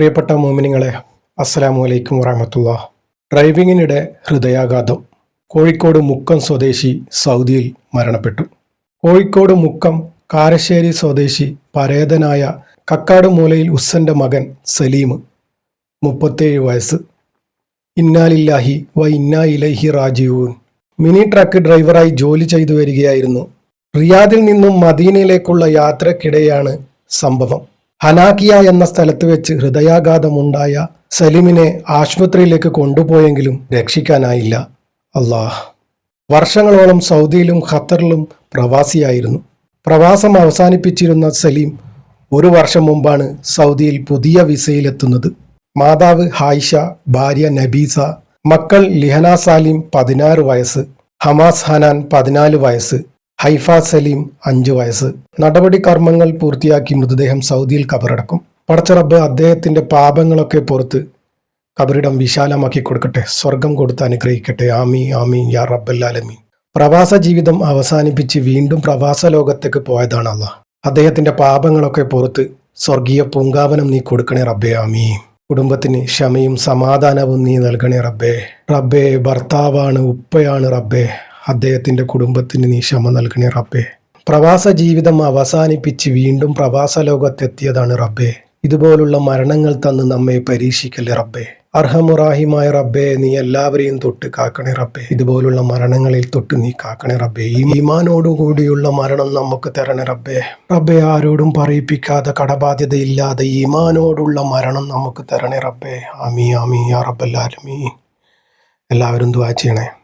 പ്രിയപ്പെട്ട മോമിനിങ്ങളെ അസ്സലാമു അലൈക്കും വറഹമത്തുള്ള. ഡ്രൈവിങ്ങിനിടെ ഹൃദയാഘാതം. കോഴിക്കോട് മുക്കം സ്വദേശി സൗദിയിൽ മരണപ്പെട്ടു. കോഴിക്കോട് മുക്കം കാരശ്ശേരി സ്വദേശി പരേതനായ കക്കാട് മൂലയിൽ ഉസ്സന്റെ മകൻ സലീം മുപ്പത്തേഴ് വയസ്സ്. ഇന്നാലില്ലാഹി വ ഇന്നാ ഇലൈഹി റാജീവൂൻ മിനി ട്രക്ക് ഡ്രൈവറായി ജോലി ചെയ്തു വരികയായിരുന്നു. റിയാദിൽ നിന്നും മദീനയിലേക്കുള്ള യാത്രക്കിടെയാണ് സംഭവം. ഹനാക്കിയ എന്ന സ്ഥലത്ത് വെച്ച് ഹൃദയാഘാതമുണ്ടായ സലീമിനെ ആശുപത്രിയിലേക്ക് കൊണ്ടുപോയെങ്കിലും രക്ഷിക്കാനായില്ല. അള്ളാഹ്. വർഷങ്ങളോളം സൗദിയിലും ഖത്തറിലും പ്രവാസിയായിരുന്നു. പ്രവാസം അവസാനിപ്പിച്ചിരുന്ന സലീം ഒരു വർഷം മുമ്പാണ് സൗദിയിൽ പുതിയ വിസയിലെത്തുന്നത്. മാതാവ് ഹായിഷ ഭാര്യ നബീസ മക്കൾ ലിഹന സാലിം പതിനാറ് വയസ്സ് ഹമാസ് ഹനാൻ പതിനാല് വയസ്സ് ഹൈഫ സലീം അഞ്ചു വയസ്സ്. നടപടി കർമ്മങ്ങൾ പൂർത്തിയാക്കി മൃതദേഹം സൗദിയിൽ കബറടക്കും പടച്ചറബ് അദ്ദേഹത്തിന്റെ പാപങ്ങളൊക്കെ പുറത്ത് കബറിടം വിശാലമാക്കി കൊടുക്കട്ടെ. സ്വർഗം കൊടുത്ത് അനുഗ്രഹിക്കട്ടെ. ആമി ആമി യാ റബ്ബല്ലാലമീൻ പ്രവാസ ജീവിതം അവസാനിപ്പിച്ച് വീണ്ടും പ്രവാസ ലോകത്തേക്ക് പോയതാണ് അല്ല അദ്ദേഹത്തിന്റെ പാപങ്ങളൊക്കെ പുറത്ത് സ്വർഗീയ പൂങ്കാവനം നീ കൊടുക്കണേ റബ്ബേ ആമീ കുടുംബത്തിന് ക്ഷമയും സമാധാനവും നീ നൽകണേ റബ്ബേ. റബ്ബേ ഭർത്താവാണ് ഉപ്പയാണ് റബ്ബേ. അദ്ദേഹത്തിന്റെ കുടുംബത്തിന് നീ ക്ഷമ നൽകണേ റബ്ബേ. പ്രവാസ ജീവിതം അവസാനിപ്പിച്ച് വീണ്ടും പ്രവാസ ലോകത്തെത്തിയതാണ് റബ്ബേ. ഇതുപോലുള്ള മരണങ്ങൾ തന്ന് നമ്മെ പരീക്ഷിക്കല്ലേ റബ്ബേ. അർഹമുറാഹിമായ റബ്ബേ നീ എല്ലാവരെയും തൊട്ട് കാക്കണേ റബ്ബേ. ഇതുപോലുള്ള മരണങ്ങളിൽ തൊട്ട് നീ കാക്കണേ റബ്ബേ. ഈ ഈമാനോടുകൂടിയുള്ള മരണം നമുക്ക് തരണേ റബ്ബേ. റബ്ബേ ആരോടും പറയിപ്പിക്കാതെ കടബാധ്യതയില്ലാതെ ഈമാനോടുള്ള മരണം നമുക്ക് തരണേ റബ്ബേ. ആമി ആമി ആ റബ്ബല്ലാലും എല്ലാവരും ദ്വാ ചെയ്യണേ.